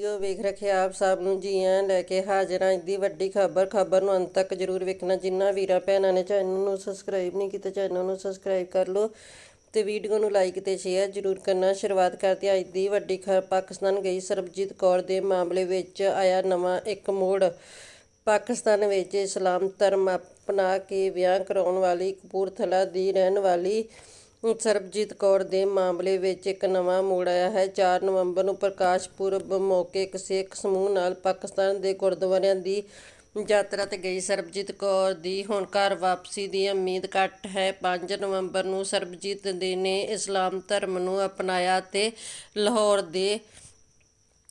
Video ਵੇਖ ਰੱਖੇ ਆਪ ਸਭ ਨੂੰ ਜੀ ਆਇਆਂ ਲੈ ਕੇ ਹਾਜ਼ਰ ਹਾਂ ਦੀ ਵੱਡੀ ਖਬਰ ਖਬਰ ਨੂੰ ਅੰਤ ਤੱਕ ਜਰੂਰ ਵੇਖਣਾ। ਜਿਨ੍ਹਾਂ ਵੀਰਾਂ ਭੈਣਾਂ ਨੇ ਚੈਨਲ ਨੂੰ ਸਬਸਕ੍ਰਾਈਬ ਨਹੀਂ ਕੀਤਾ ਚੈਨਲ ਨੂੰ ਸਬਸਕ੍ਰਾਈਬ ਕਰ ਲਓ ਤੇ ਵੀਡੀਓ ਨੂੰ ਲਾਈਕ ਤੇ ਸ਼ੇਅਰ ਜਰੂਰ ਕਰਨਾ। ਸ਼ੁਰੂਆਤ ਕਰਦੇ ਅੱਜ ਦੀ ਵੱਡੀ ਖਬਰ, ਪਾਕਿਸਤਾਨ ਗਈ ਸਰਬਜੀਤ ਕੌਰ ਦੇ ਮਾਮਲੇ ਵਿੱਚ ਆਇਆ ਨਵਾਂ ਇੱਕ ਮੋੜ। ਪਾਕਿਸਤਾਨ ਵਿੱਚ ਇਸਲਾਮ ਧਰਮ ਅਪਣਾ ਕੇ ਵਿਆਹ ਕਰਾਉਣ ਵਾਲੀ ਕਪੂਰਥਲਾ ਦੀ ਰਹਿਣ ਵਾਲੀ ਸਰਬਜੀਤ ਕੌਰ ਦੇ ਮਾਮਲੇ ਵਿੱਚ ਇੱਕ ਨਵਾਂ ਮੋੜ ਆਇਆ ਹੈ। 4 ਨਵੰਬਰ ਨੂੰ ਪ੍ਰਕਾਸ਼ ਪੁਰਬ ਮੌਕੇ ਇੱਕ ਸਿੱਖ ਸਮੂਹ ਨਾਲ ਪਾਕਿਸਤਾਨ ਦੇ ਗੁਰਦੁਆਰਿਆਂ ਦੀ ਯਾਤਰਾ ਤੇ ਗਈ। ਸਰਬਜੀਤ ਕੌਰ ਦੀ ਹੁਣ ਘਰ ਵਾਪਸੀ ਦੀ ਉਮੀਦ ਘੱਟ ਹੈ। 5 ਨਵੰਬਰ ਨੂੰ ਸਰਬਜੀਤ ਦੇ ਨੇ ਇਸਲਾਮ ਧਰਮ ਨੂੰ ਅਪਣਾਇਆ ਤੇ ਲਾਹੌਰ ਦੇ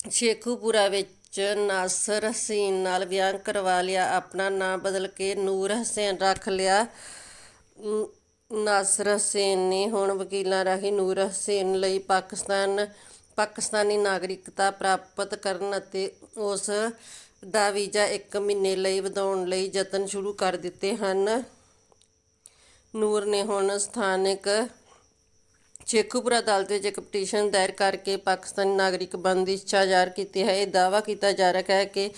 ਸ਼ੇਖੂਪੁਰਾ ਵਿੱਚ ਨਾਸਰ ਹਸੀਨ ਨਾਲ ਵਿਆਹ ਕਰਵਾ ਲਿਆ। ਆਪਣਾ ਨਾਮ ਬਦਲ ਕੇ ਨੂਰ ਹਸੈਨ ਰੱਖ ਲਿਆ। ਨਾਸਰ ਹਸੈਨ ਨੇ ਹੁਣ ਵਕੀਲਾਂ ਰਾਹੀਂ ਨੂਰ ਹਸੈਨ ਲਈ ਪਾਕਿਸਤਾਨ, ਪਾਕਿਸਤਾਨੀ ਨਾਗਰਿਕਤਾ ਪ੍ਰਾਪਤ ਕਰਨ ਅਤੇ ਉਸ ਦਾ ਵੀਜ਼ਾ 1 ਮਹੀਨੇ ਲਈ ਵਧਾਉਣ ਲਈ ਯਤਨ ਸ਼ੁਰੂ ਕਰ ਦਿੱਤੇ ਹਨ। ਨੂਰ ਨੇ ਹੁਣ ਸਥਾਨਕ ਸ਼ੇਖੂਪੁਰਾ ਅਦਾਲਤ ਵਿੱਚ ਇੱਕ ਪਟੀਸ਼ਨ ਦਾਇਰ ਕਰਕੇ ਪਾਕਿਸਤਾਨੀ ਨਾਗਰਿਕ ਬਣਨ ਦੀ ਇੱਛਾ ਜ਼ਾਹਰ ਕੀਤੀ ਹੈ। ਇਹ ਦਾਅਵਾ ਕੀਤਾ ਜਾ ਰਿਹਾ ਹੈ ਕਿ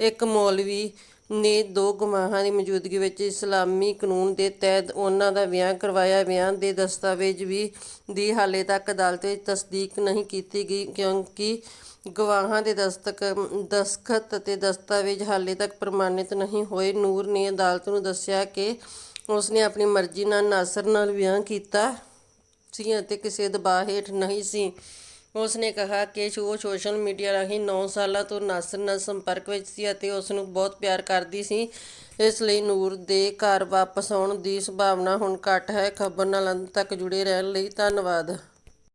ਇੱਕ ਮੌਲਵੀ ਨੇ ਦੋ ਗਵਾਹਾਂ ਦੀ ਮੌਜੂਦਗੀ ਵਿੱਚ ਇਸਲਾਮੀ ਕਾਨੂੰਨ ਦੇ ਤਹਿਤ ਉਹਨਾਂ ਦਾ ਵਿਆਹ ਕਰਵਾਇਆ। ਵਿਆਹ ਦੇ ਦਸਤਾਵੇਜ਼ ਵੀ ਦੀ ਹਾਲੇ ਤੱਕ ਅਦਾਲਤ ਵਿੱਚ ਤਸਦੀਕ ਨਹੀਂ ਕੀਤੀ ਗਈ, ਕਿਉਂਕਿ ਗਵਾਹਾਂ ਦੇ ਦਸਤਕ, ਦਸਖਤ ਅਤੇ ਦਸਤਾਵੇਜ਼ ਹਾਲੇ ਤੱਕ ਪ੍ਰਮਾਣਿਤ ਨਹੀਂ ਹੋਏ। ਨੂਰ ਨੇ ਅਦਾਲਤ ਨੂੰ ਦੱਸਿਆ ਕਿ ਉਸਨੇ ਆਪਣੀ ਮਰਜ਼ੀ ਨਾਲ ਨਾਸਰ ਨਾਲ ਵਿਆਹ ਕੀਤਾ ਸੀ ਅਤੇ ਕਿਸੇ ਦਬਾਅ ਹੇਠ ਨਹੀਂ ਸੀ। ਉਸ ਨੇ ਕਿਹਾ ਕਿ ਉਹ ਸੋਸ਼ਲ ਮੀਡੀਆ ਰਾਹੀਂ 9 ਸਾਲਾਂ ਤੋਂ ਨਾਸਰ ਨਾਲ ਸੰਪਰਕ ਵਿੱਚ ਸੀ ਅਤੇ ਉਸ ਨੂੰ ਬਹੁਤ ਪਿਆਰ ਕਰਦੀ ਸੀ। ਇਸ ਲਈ ਨੂਰ ਦੇ ਘਰ ਵਾਪਸ ਆਉਣ ਦੀ ਸੰਭਾਵਨਾ ਹੁਣ ਘੱਟ ਹੈ। ਖਬਰ ਨਾਲ ਅੰਤ ਤੱਕ ਜੁੜੇ ਰਹਿਣ ਲਈ ਧੰਨਵਾਦ।